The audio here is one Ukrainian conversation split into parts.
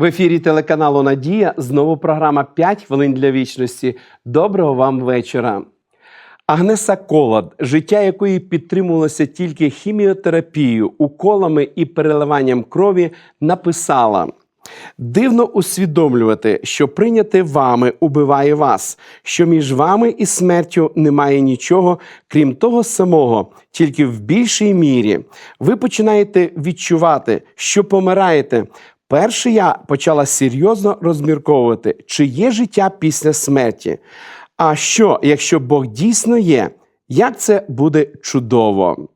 В ефірі телеканалу Надія знову програма «5 хвилин для вічності. Доброго вам вечора. Агнеса Колад, життя якої підтримувалося тільки хіміотерапією, уколами і переливанням крові, написала. Дивно усвідомлювати, що прийняте вами убиває вас, що між вами і смертю немає нічого, крім того самого, тільки в більшій мірі. Ви починаєте відчувати, що помираєте. Перше я почала серйозно розмірковувати, чи є життя після смерті. А що, якщо Бог дійсно є, як це буде чудово?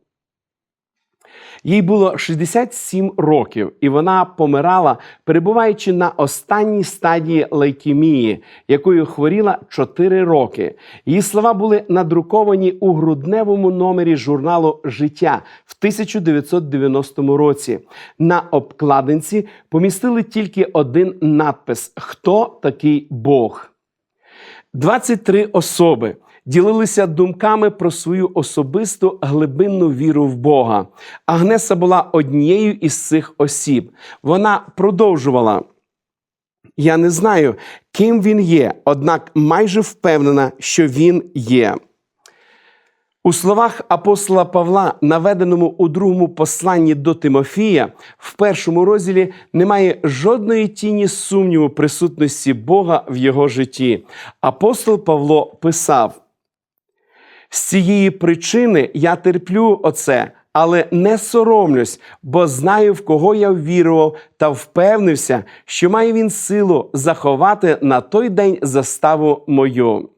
Їй було 67 років, і вона помирала, перебуваючи на останній стадії лейкемії, якою хворіла 4 роки. Її слова були надруковані у грудневому номері журналу Життя в 1990 році. На обкладинці помістили тільки один надпис: Хто такий Бог? 23 особи ділилися думками про свою особисту глибинну віру в Бога. Агнеса була однією із цих осіб. Вона продовжувала. Я не знаю, ким він є, однак майже впевнена, що він є. У словах апостола Павла, наведеному у другому посланні до Тимофія, в першому розділі немає жодної тіні сумніву присутності Бога в його житті. Апостол Павло писав: з цієї причини я терплю оце, але не соромлюсь, бо знаю, в кого я ввірував, та впевнився, що має він силу заховати на той день заставу мою.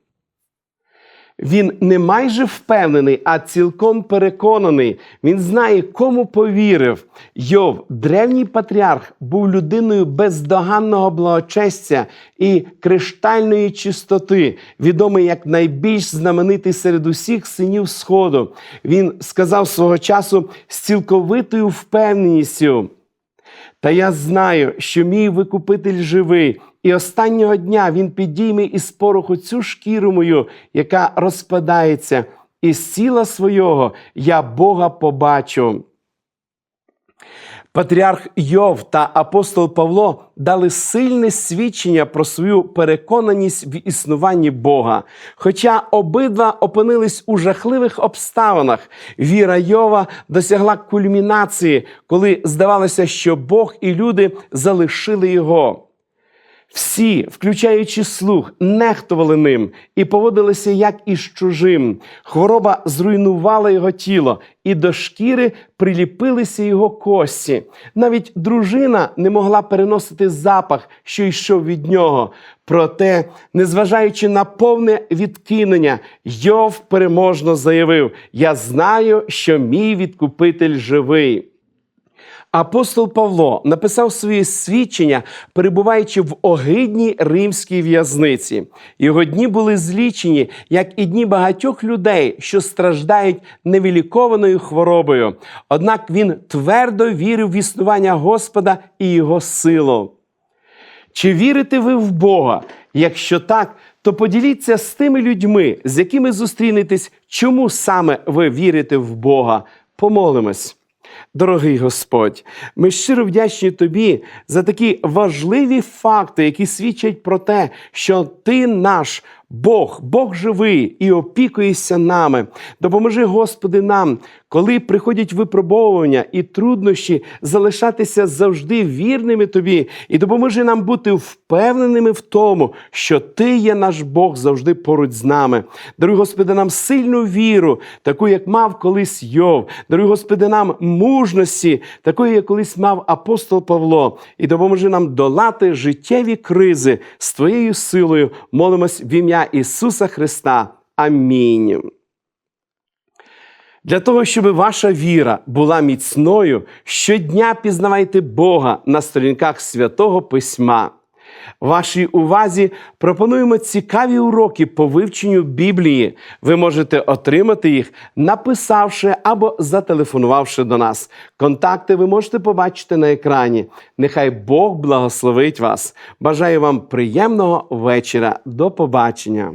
Він не майже впевнений, а цілком переконаний. Він знає, кому повірив. Йов, древній патріарх, був людиною бездоганного благочестя і криштальної чистоти, відомий як найбільш знаменитий серед усіх синів Сходу. Він сказав свого часу з цілковитою впевненістю. Та я знаю, що мій викупитель живий, і останнього дня він підійме із пороху цю шкіру мою, яка розпадається, і з тіла свого я Бога побачу. Патріарх Йов та апостол Павло дали сильне свідчення про свою переконаність в існуванні Бога. Хоча обидва опинились у жахливих обставинах, віра Йова досягла кульмінації, коли здавалося, що Бог і люди залишили його. Всі, включаючи слух, нехтували ним і поводилися як із чужим. Хвороба зруйнувала його тіло, і до шкіри приліпилися його кості. Навіть дружина не могла переносити запах, що йшов від нього. Проте, незважаючи на повне відкинення, Йов переможно заявив: Я знаю, що мій відкупитель живий. Апостол Павло написав своє свідчення, перебуваючи в огидній римській в'язниці. Його дні були злічені, як і дні багатьох людей, що страждають невілікованою хворобою. Однак він твердо вірив в існування Господа і його силу. Чи вірите ви в Бога? Якщо так, то поділіться з тими людьми, з якими зустрінетесь, чому саме ви вірите в Бога. Помолимось. Дорогий Господь, ми щиро вдячні Тобі за такі важливі факти, які свідчать про те, що Ти наш Бог, Бог живий і опікуєшся нами. Допоможи, Господи, нам, коли приходять випробовування і труднощі, залишатися завжди вірними Тобі, і допоможи нам бути впевненими в тому, що Ти є наш Бог завжди поруч з нами. Даруй, Господи, нам сильну віру, таку, як мав колись Йов. Даруй, Господи, нам мужності, такої, як колись мав апостол Павло, і допоможи нам долати життєві кризи з Твоєю силою. Молимось в ім'я Ісуса Христа. Амінь. Для того, щоб ваша віра була міцною, щодня пізнавайте Бога на сторінках святого Письма. Вашій увазі пропонуємо цікаві уроки по вивченню Біблії. Ви можете отримати їх, написавши або зателефонувавши до нас. Контакти ви можете побачити на екрані. Нехай Бог благословить вас. Бажаю вам приємного вечора. До побачення.